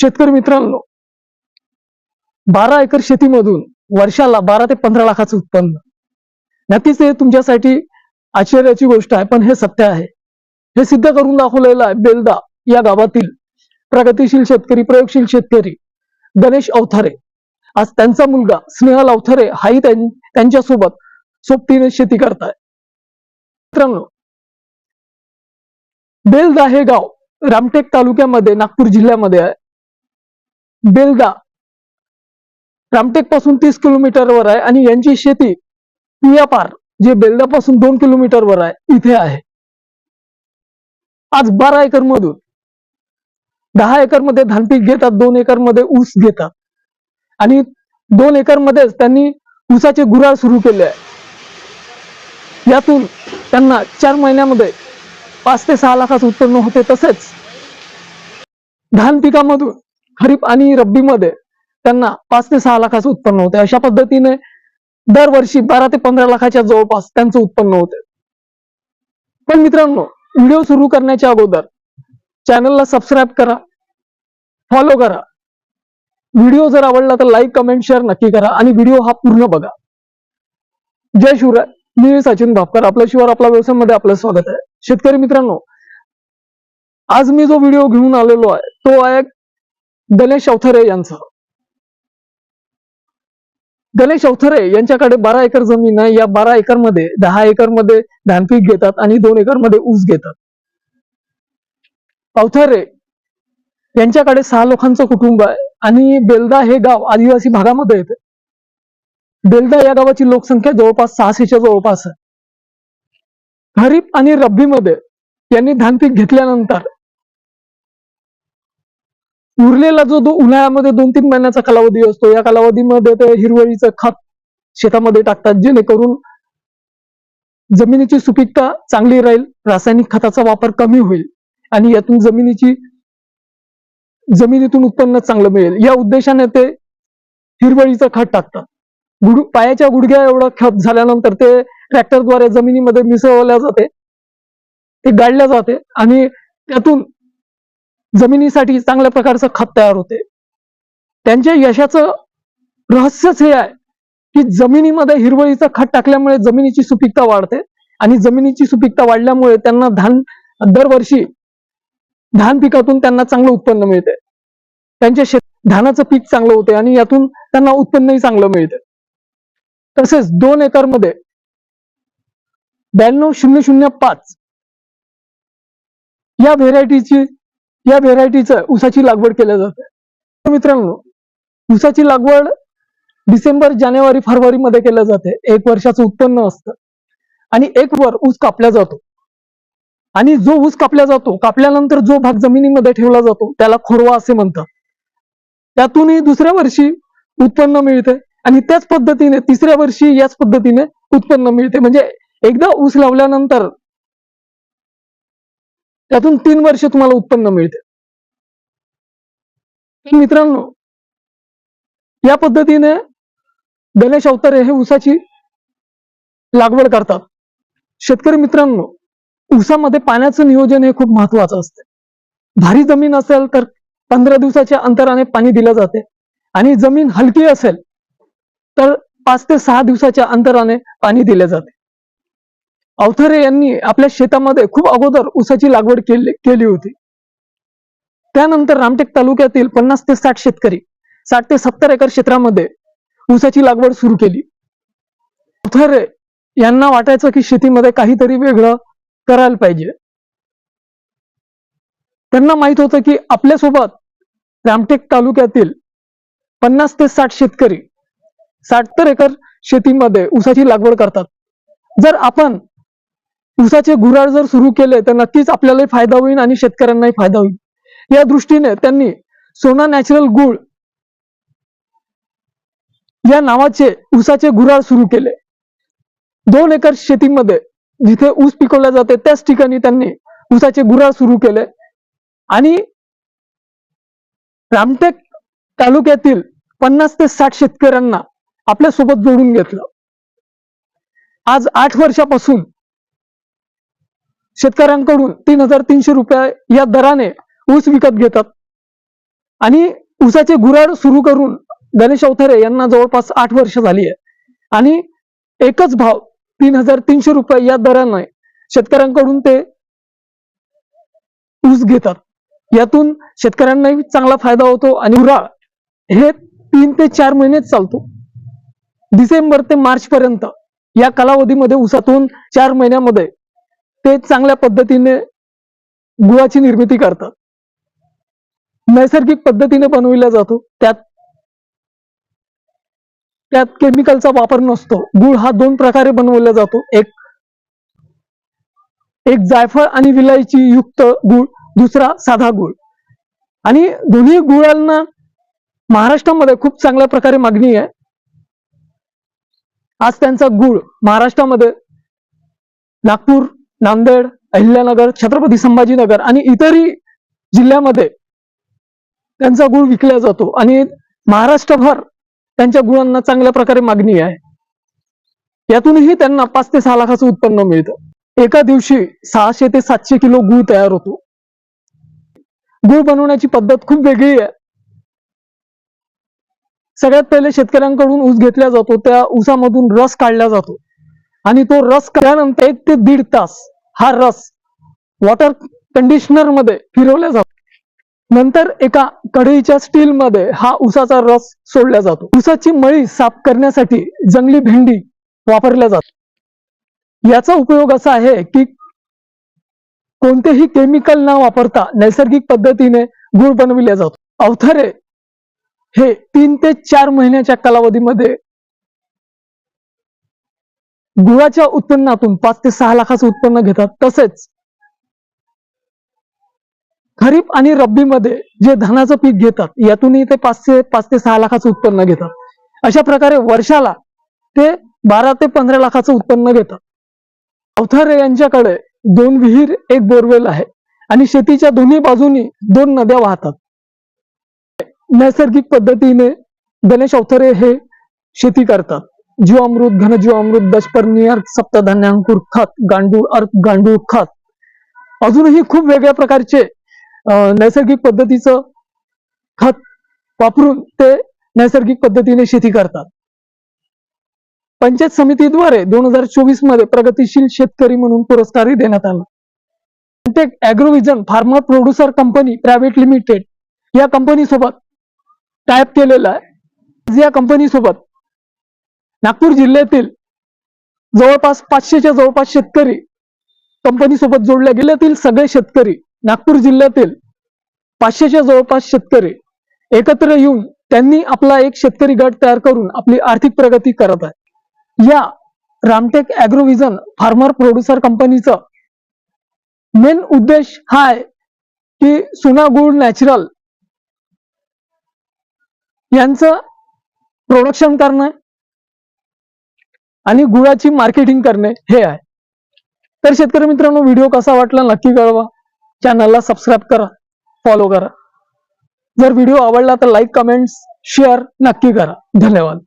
शेतकरी मित्रांनो बारा एकर शेतीमधून वर्षाला बारा ते पंधरा लाखाचं उत्पन्न. नक्कीच हे तुमच्यासाठी आश्चर्याची गोष्ट आहे पण हे सत्य आहे. हे सिद्ध करून दाखवलेलं आहे बेलदा या गावातील प्रगतीशील शेतकरी प्रयोगशील शेतकरी गणेश अवथारे. आज त्यांचा मुलगा स्नेहल अवथरे हाही त्यांच्यासोबत सोबतीने शेती करताय. मित्रांनो बेलदा हे गाव रामटेक तालुक्यामध्ये नागपूर जिल्ह्यामध्ये आहे. बेलदा रामटेकपासून तीस किलोमीटरवर आहे आणि यांची शेती पियापार जे बेलदा पासून दोन किलोमीटरवर आहे इथे आहे. आज बारा एकर मधून दहा एकरमध्ये धानपीक घेतात दोन एकरमध्ये ऊस घेतात. आणि दोन एकर मध्येच त्यांनी ऊसाचे गुराळ सुरू केले आहे. यातून त्यांना चार महिन्यामध्ये पाच ते सहा लाखाचं उत्पन्न होते तसेच. धान पिकामधून खरीप आणि रब्बीमध्ये त्यांना पाच ते सहा लाखाचं उत्पन्न होते. अशा पद्धतीने दरवर्षी बारा ते पंधरा लाखाच्या जवळपास त्यांचं उत्पन्न होते. पण मित्रांनो व्हिडिओ सुरू करण्याच्या अगोदर चॅनलला सबस्क्राईब करा फॉलो करा. व्हिडिओ जर आवडला तर लाईक कमेंट शेअर नक्की करा आणि व्हिडिओ हा पूर्ण बघा. जय शिवराय मी सचिन भापकर. आपल्या शिवार आपल्या व्यवसायामध्ये आपलं स्वागत आहे. शेतकरी मित्रांनो आज मी जो व्हिडिओ घेऊन आलेलो आहे तो आहे गणेश अवथरे यांचं. गणेश अवथरे यांच्याकडे बारा एकर जमीन आहे. या बारा एकरमध्ये दहा एकरमध्ये धानपीक घेतात आणि दोन एकरमध्ये ऊस घेतात. अवथरे यांच्याकडे सहा लोकांचं कुटुंब आहे आणि बेलदा हे गाव आदिवासी भागामध्ये येते. बेलदा या गावाची लोकसंख्या जवळपास सहाशेच्या जवळपास आहे. खरीप आणि रब्बीमध्ये यांनी धानपीक घेतल्यानंतर उरलेला जो दो उन्हाळ्यामध्ये दोन तीन महिन्याचा कालावधी असतो या कालावधीमध्ये ते हिरवळीचं खत शेतामध्ये टाकतात जेणेकरून जमिनीची सुपीकता चांगली राहील रासायनिक खताचा वापर कमी होईल आणि यातून जमिनीची जमिनीतून उत्पन्न चांगलं मिळेल. या उद्देशाने ते हिरवळीचं खत टाकतात. गुड पायाच्या गुडघ्या एवढं खत झाल्यानंतर ते ट्रॅक्टरद्वारे जमिनीमध्ये मिसळवल्या जाते ते गाडल्या जाते आणि त्यातून जमिनीसाठी चांगल्या प्रकारचं खत तयार होते. त्यांच्या यशाचं रहस्यच हे आहे की जमिनीमध्ये हिरवळीचं खत टाकल्यामुळे जमिनीची सुपीकता वाढते आणि जमिनीची सुपीकता वाढल्यामुळे त्यांना धान दरवर्षी धान पिकातून त्यांना चांगलं उत्पन्न मिळते. त्यांच्या शेत धानाचं पीक चांगलं होते आणि यातून त्यांना उत्पन्नही चांगलं मिळते. तसेच दोन एकरमध्ये ब्याण्णव शून्य शून्य पाच या व्हेरायटीची या व्हेरायटीचं ऊसाची लागवड केल्या जाते. मित्रांनो ऊसाची लागवड डिसेंबर जानेवारी फरवरी मध्ये केल्या जाते. एक वर्षाचं उत्पन्न असतं. आणि एक वर ऊस कापला जातो. आणि जो ऊस कापला जातो कापल्यानंतर जो भाग जमिनीमध्ये ठेवला जातो त्याला खोरवा असे म्हणतात. त्यातूनही दुसऱ्या वर्षी उत्पन्न मिळते आणि त्याच पद्धतीने तिसऱ्या वर्षी याच पद्धतीने उत्पन्न मिळते. म्हणजे एकदा ऊस लावल्यानंतर त्यातून तीन वर्ष तुम्हाला उत्पन्न मिळते. तर मित्रांनो या पद्धतीने गणेश अवतारे हे ऊसाची लागवड करतात. शेतकरी मित्रांनो ऊसामध्ये पाण्याचं नियोजन हे खूप महत्वाचं असते. भारी जमीन असेल तर पंधरा दिवसाच्या अंतराने पाणी दिलं जाते. आणि जमीन हलकी असेल तर पाच ते सहा दिवसाच्या अंतराने पाणी दिले जाते. अवथरे यांनी आपल्या शेतामध्ये खूप अगोदर ऊसाची लागवड केली केली होती. त्यानंतर रामटेक तालुक्यातील पन्नास ते साठ शेतकरी साठ ते सत्तर एकर क्षेत्रामध्ये ऊसाची लागवड सुरू केली. अवथरे यांना वाटायचं की शेतीमध्ये काहीतरी वेगळं करायला पाहिजे. त्यांना माहीत होतं की आपल्यासोबत रामटेक तालुक्यातील पन्नास ते साठ शेतकरी साठ तर एकर शेतीमध्ये ऊसाची लागवड करतात. जर आपण ऊसाचे गुराळ जर सुरू केले तर नक्कीच आपल्यालाही फायदा होईल आणि शेतकऱ्यांनाही फायदा होईल. या दृष्टीने त्यांनी सोना नॅचरल गुळ या नावाचे ऊसाचे गुराळ सुरू केले. दोन एकर शेतीमध्ये जिथे ऊस पिकवला जाते त्याच ठिकाणी त्यांनी ऊसाचे गुराळ सुरू केले. आणि रामटेक तालुक्यातील पन्नास ते साठ शेतकऱ्यांना आपल्यासोबत जोडून घेतलं. आज आठ वर्षापासून शेतकऱ्यांकडून तीन हजार तीनशे रुपये या दराने ऊस विकत घेतात. आणि ऊसाचे गुराड सुरू करून गणेश अवथरे यांना जवळपास आठ वर्ष झाली आहे. आणि एकच भाव तीन हजार तीनशे रुपये या दराने शेतकऱ्यांकडून ते ऊस घेतात. यातून शेतकऱ्यांनाही चांगला फायदा होतो आणि गुराळ हे तीन ते चार महिनेच चालतो. डिसेंबर ते मार्च पर्यंत या कालावधीमध्ये ऊसातून चार महिन्यामध्ये ते चांगल्या पद्धतीने गुळाची निर्मिती करतात. नैसर्गिक पद्धतीने बनविला जातो. त्यात त्यात केमिकलचा वापर नसतो. गुळ हा दोन प्रकारे बनवला जातो. एक एक जायफळ आणि विलायची युक्त गुळ दुसरा साधा गुळ. आणि दोन्ही गुळांना महाराष्ट्रामध्ये खूप चांगल्या प्रकारे मागणी आहे. आज त्यांचा गुळ महाराष्ट्रामध्ये नागपूर नांदेड अहिल्यानगर छत्रपती संभाजीनगर आणि इतरही जिल्ह्यामध्ये त्यांचा गुळ विकला जातो. आणि महाराष्ट्रभर त्यांच्या गुळांना चांगल्या प्रकारे मागणी आहे. यातूनही त्यांना पाच ते सहा लाखाचं उत्पन्न मिळतं. एका दिवशी सहाशे ते सातशे किलो गुळ तयार होतो. गुळ बनवण्याची पद्धत खूप वेगळी आहे. सगळ्यात पहिले शेतकऱ्यांकडून ऊस घेतला जातो. त्या ऊसामधून रस काढला जातो. आणि तो रस त्यानंतर एक ते दीड तास हा रस वॉटर कंडिशनरमध्ये फिरवला जातो. नंतर एका कढईच्या स्टील मध्ये हा उसाचा रस सोडला जातो. उसाची मळी साफ करण्यासाठी जंगली भेंडी वापरल्या जातो याचा उपयोग असा आहे की कोणतेही केमिकल न वापरता नैसर्गिक पद्धतीने गुळ बनविला जातो. अवथरे हे तीन ते चार महिन्याच्या कालावधीमध्ये गुळाच्या उत्पन्नातून पाच ते सहा लाखाचं उत्पन्न घेतात. तसेच खरीप आणि रब्बीमध्ये जे धानाचं पीक घेतात यातूनही ते पाच ते पाच ते सहा लाखाचं उत्पन्न घेतात. अशा प्रकारे वर्षाला ते बारा ते पंधरा लाखाचं उत्पन्न घेतात. अवथारे यांच्याकडे दोन विहीर एक बोरवेल आहे आणि शेतीच्या दोन्ही बाजूनी दोन नद्या वाहतात. नैसर्गिक पद्धतीने गणेश अवथरे हे शेती करतात. जीवामृत घनजीवामृत दशपर्णी अर्क सप्तधान्यांकुर खत गांडूळ अर्थ गांडूळ खत अजूनही खूप वेगळ्या प्रकारचे नैसर्गिक पद्धतीचं खत वापरून ते नैसर्गिक पद्धतीने शेती करतात. पंचायत समितीद्वारे दोन हजार चोवीसमध्ये प्रगतीशील शेतकरी म्हणून पुरस्कारही देण्यात आला. Take Agrovision farmer producer company private limited या कंपनी सोबत टायप केलेला आहे. या कंपनी सोबत नागपूर जिल्ह्यातील जवळपास पाचशेच्या जवळपास शेतकरी कंपनीसोबत जोडल्या गेल्यातील सगळे शेतकरी नागपूर जिल्ह्यातील पाचशेच्या जवळपास शेतकरी एकत्र येऊन त्यांनी आपला एक शेतकरी गट तयार करून आपली आर्थिक प्रगती करत आहे. या रामटेक अॅग्रोविजन फार्मर प्रोड्युसर कंपनीचा मेन उद्देश हा आहे की सुना गुळ नॅचरल यांचं प्रोडक्शन करणं आणि गुळाची मार्केटिंग करणे हे आहे. तर शेतकरी मित्रांनो व्हिडिओ कसा वाटला नक्की कळवा. चॅनलला सबस्क्राईब करा फॉलो करा. जर व्हिडिओ आवडला तर लाईक कमेंट्स शेअर नक्की करा. धन्यवाद.